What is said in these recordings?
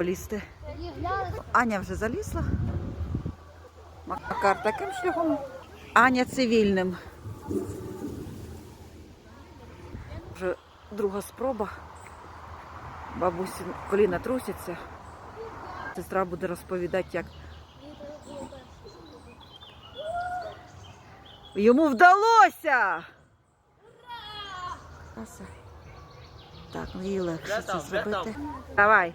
Лізти. Аня вже залізла. Макар таким шляхом. Аня цивільним. Вже друга спроба. Бабусі коліна трусяться. Сестра буде розповідати, як йому вдалося. Краса. Так, ну їй легше це зробити. Давай.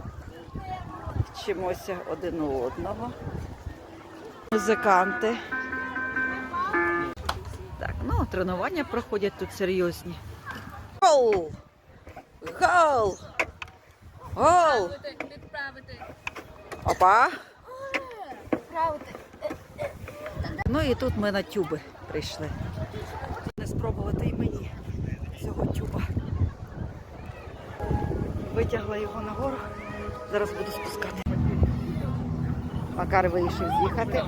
Вчимося один у одного. Музиканти. Так, ну, тренування проходять тут серйозні. Гол! Гол! Гол! Опа! Ну і тут ми на тюби прийшли. Не спробувати і мені цього тюба. Витягла його нагору. Зараз буду спускати. Макар вирішив з'їхати.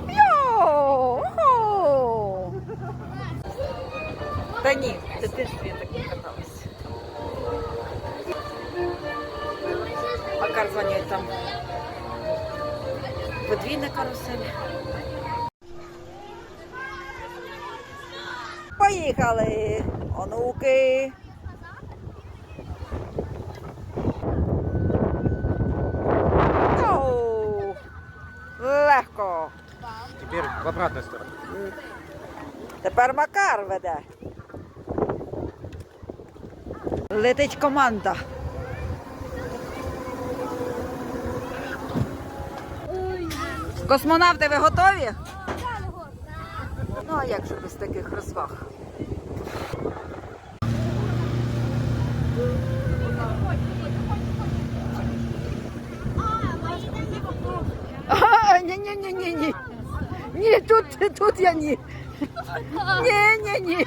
Та ні, це ти ж я так не каталась. Макар дзвонить там. Подвійна карусель. Поїхали! Онуки! Теперь в обратную сторону. Тепер Макар веде. Летить команда. Космонавти, ви готові? Ну, а як же без таких розваг? А, ні, ні, ні, ні, ні. Ні, тут, тут я ні. Ні, ні, ні.